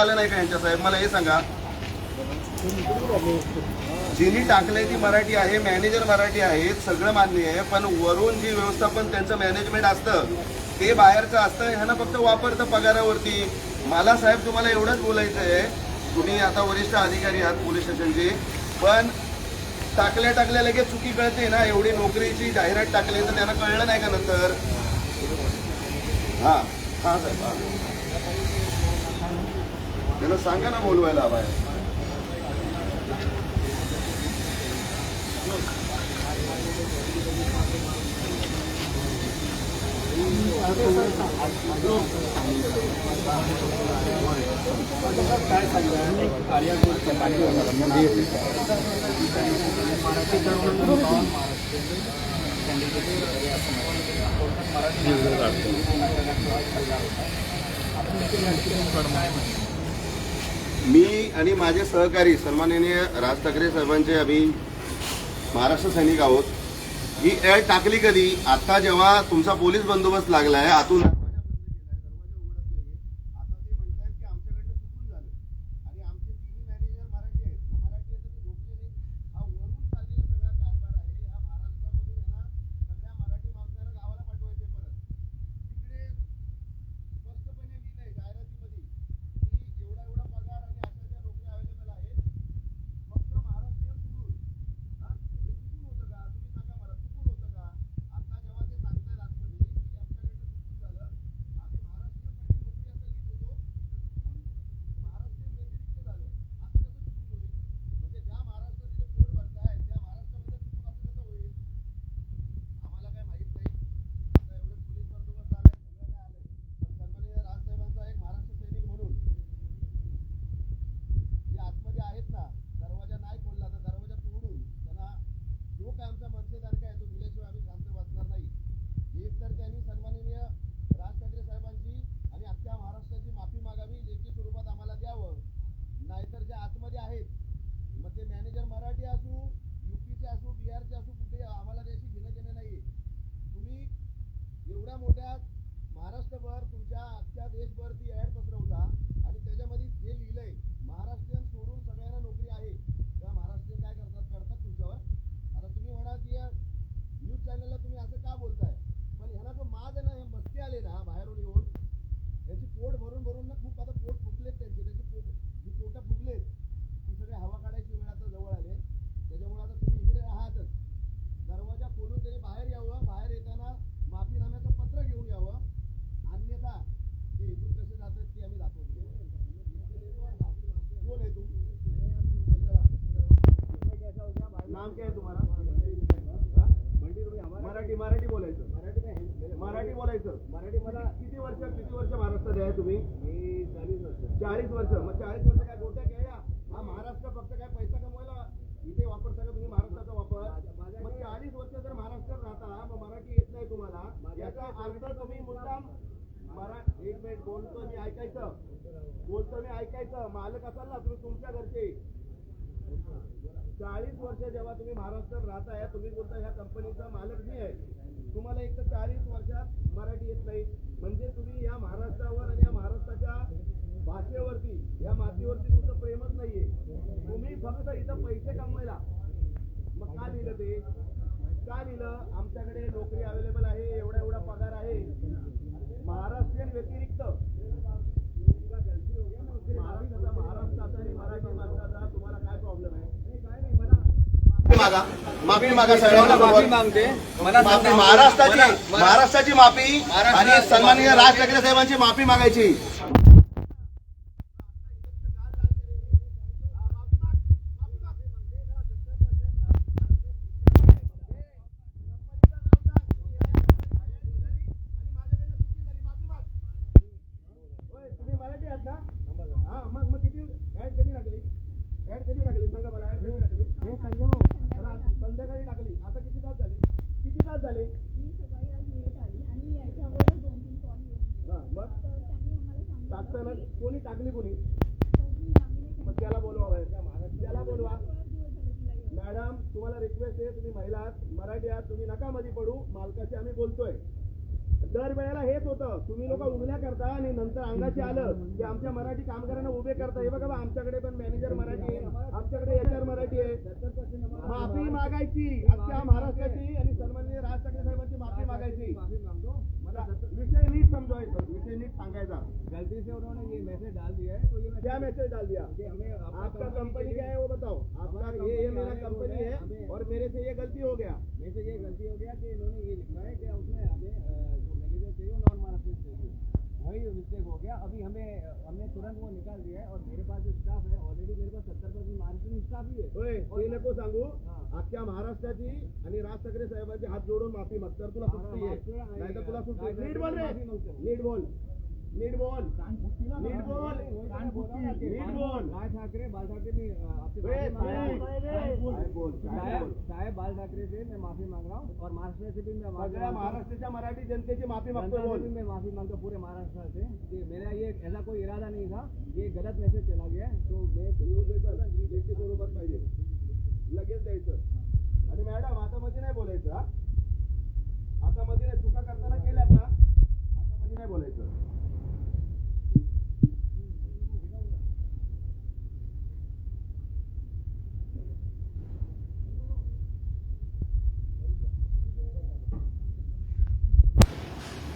आलं नाही का यांच्या साहेब? मला हे सांगा. जिनी टाकलंय ती मराठी आहे मॅनेजर मराठी आहे सगळं मान्य आहे पण वरून जी व्यवस्थापन त्यांचं मॅनेजमेंट असतं ते बाहेरचं असतं ह्यानं फक्त वापरतं पगारावरती. मला साहेब तुम्हाला एवढंच बोलायचं आहे. तुम्ही आता वरिष्ठ अधिकारी आहात पोलीस स्टेशनचे पण टाकल्या टाकल्या लगेच चुकी कळते ना एवढी नोकरीची जाहिरात टाकली तर त्यांना कळलं नाही का नंतर? हा हा साहेब हां. त्याला सांगा ना बोलवायला हवाय मी आणि माझे सहकारी सन्माननीय राज ठाकरे साहेबांचे आम्ही महाराष्ट्र सैनिक आहोत. ही एळ टाकली कधी? आता जेव्हा तुमचा पोलीस बंदोबस्त लागला आहे आतून आता ते म्हणतायत की आमच्याकडनं चुकून झालं आणि आमचे तिन्ही मॅनेजर मराठी आहेत मग मराठी आहेत तर झोपले नाही हा वरून चाललेला सगळा कारभार आहे हा महाराष्ट्रामधून आहे ना सगळ्या मराठी माणसाला गावाला पाठवायचे परत तिकडे स्पष्टपणे लिहिलंय जाहिरातीमध्ये की एवढा एवढा पगार आणि अशा ज्या नोकऱ्या अवेलेबल आहेत फक्त महाराष्ट्रीयन सोडून हा हे चुकून होतं का तुम्ही सांगा मला चुकून होतं का आता जेव्हा ते सांगतायत आतमध्ये की आमच्याकडनं चुकून झालं आम्ही महाराष्ट्रीयनसाठी नोकरी असं लिहित होतो तर चुकून महाराष्ट्रीयन व्यतिरिक्त झालं असं कसं चुकून होईल म्हणजे ज्या महाराष्ट्राचे पोट भरतायत त्या महाराष्ट्रामध्ये चुकून असं कसं होईल आम्हाला काय माहीत नाही आता एवढे पोलीस बंदोबस्त आलाय सगळं काय आलंय पण सन्माननीय राजसाहेबांचा एक महाराष्ट्र सैनिक म्हणून जे आतमध्ये आहेत ना दरवाजा नाही खोलला तर दरवाजा तोडून त्यांना जो काय आमचा मनसेदारका आहे तो दिल्याशिवाय आम्ही शांत बसणार नाही एक तर त्यांनी सन्माननीय राज ठाकरे साहेबांची आणि अख्ख्या महाराष्ट्राची माफी मागावी लेखी स्वरूपात आम्हाला द्यावं नाहीतर जे आतमध्ये आहेत मग ते मॅनेजर मराठी असू युपीचे असू बिहारचे असू कुठे आम्हाला त्याशी घेणं देणं नाही तुम्ही एवढ्या मोठ्या महाराष्ट्रभर तुमच्या आजच्या देशभर ती ऍड पसरवता आणि त्याच्यामध्ये जे लिहिलंय महाराष्ट्रीयन सोडून सगळ्यांना नोकरी आहे. तेव्हा महाराष्ट्रीयन काय करतात? करतात तुमच्यावर. आता तुम्ही म्हणा की या न्यूज चॅनलला तुम्ही असं का बोलताय? पण ह्याला जो माज आहे ना हे मस्ती आले ना बाहेरून येऊन. याची पोट भरून भरून ना खूप आता पोट फुगलेत त्यांचे त्यांची पोट जी पोटं फुगलेत ती सगळे हवा काढायची वेळ आता जवळ आले त्याच्यामुळे आता तुम्ही इकडे राहातच दरवाजा खोलून त्यांनी बाहेर यावं बाहेर येताना माफीनाम्याचं पत्र घेऊन यावं अन्यथा ते इथून कसे जातात ते आम्ही दाखवतो कोण आहे तू नाम क्या तुम्हारा हा? मराठी मराठी बोलायचं. मराठी बोलायचं. मराठी मला किती वर्ष किती वर्ष महाराष्ट्रात आहे तुम्ही? चाळीस वर्ष. मग चाळीस वर्ष काय गोट्या घ्या. हा महाराष्ट्र फक्त काय पैसा कमवायला इथे वापरता का तुम्ही महाराष्ट्राचा वापर? मग चाळीस वर्ष जर महाराष्ट्रात राहता मग मराठी येत नाही तुम्हाला. याचा अर्थ तुम्ही मुद्दाम मरा एक मिनिट बोलतो मी ऐकायचं. बोलतो मी ऐकायचं. मालक असाल ना तुम्ही तुमच्या घरचे. चाळीस वर्ष जेव्हा तुम्ही महाराष्ट्रात राहताय तुम्ही बोलता ह्या कंपनीचा मालक मी आहे. तुम्हाला एक तर चाळीस वर्षात मराठी येत नाही. म्हणजे तुम्ही या महाराष्ट्रावर आणि या महाराष्ट्राच्या भाषेवरती या मातीवरती तुमचं प्रेमच नाहीये. तुम्ही फक्त इथं पैसे कमवायला. मग का लिहिलं ते? का लिहिलं? आमच्याकडे नोकरी अवेलेबल आहे एवढा एवढा पगार आहे. महाराष्ट्रीयन व्यतिरिक्त महाराष्ट्राचा महाराष्ट्राचा आणि मराठी माणसाचा तुम्हाला काय प्रॉब्लेम आहे माफी मागा. माफी मागा मागते. माफी महाराष्ट्राची महाराष्ट्राची माफी आणि सन्माननीय राज ठाकरे साहेबांची माफी मागायची. तुम्ही मराठी आहात ना हा मग मग किती ऍड कधी ऍड कधी टाकली सांगा मला संध्याकाळी टाकली आता किती तास झाले? किती तास झाले? हा मग? टाकताना कोणी टाकली कोणी? मग त्याला बोलवा त्याला बोलवा. मॅडम तुम्हाला रिक्वेस्ट आहे तुम्ही महिला आहात मराठी आहात तुम्ही नका मध्ये पडू. मालकाशी आम्ही बोलतोय. दर वेळेला हेच होतं. तुम्ही लोक उगल्या करता आणि नंतर अंगाशी आलं की आमच्या मराठी कामगारांना उभे करता. हे बघा आमच्याकडे पण मागायची. अख्ख्या महाराष्ट्राची आणि सन्माननीय राज ठाकरे साहेबांची माफ़ी मागायची. मला विषय नीट समजवायचा. विषय नीट सांगायचा. गलती से उन्होंने ये मैसेज डाल दिया है तो ये क्या मैसेज डाल दिया? आपका कंपनी क्या है वो बताओ। आपका ये ये मेरा कंपनी है और मेरे से ये गलती हो गया। मेरे से ये गलती हो गया कि इन्होंने ये लिखा है कि उसमें अभी हमें हमने तुरंत वो निकाल दिया है और मेरे पास जो स्टाफ है ऑलरेडी मेरे पास सत्तर परसेंट महाराष्ट्र स्टाफ ही। है ते नको सांगू अख्ख्या महाराष्ट्राची आणि राज ठाकरे साहेबांचे हात जोडून माफी मागतो तर तुला सुट्टी आहे. नाही तर तुला सुट्टी. नीट बोल रे. नीट बोल. नीट बोल. नीट बोल. नीट बोल. राज ठाकरे बाल ठाकरे भी अ, आपसे वे, माफी मांग रहा। साहेब, साहेब बोल, साहेब साहेब बोल. साहेब बाल ठाकरे से मैं माफी मांग रहा हूँ और महाराष्ट्र से भी मैं माफी सगळ्या मांगता। महाराष्ट्राच्या मराठी जनतेची माफी मागतो बोल. मैं माफी मांगता पूरे महाराष्ट्र से कि मेरा ये ऐसा कोई इरादा नहीं था. ये गलत मैसेज चला गया तो मैं न्यूज द्यायचं लेखी स्वरूपात पाहिजे. लगेच द्यायचं.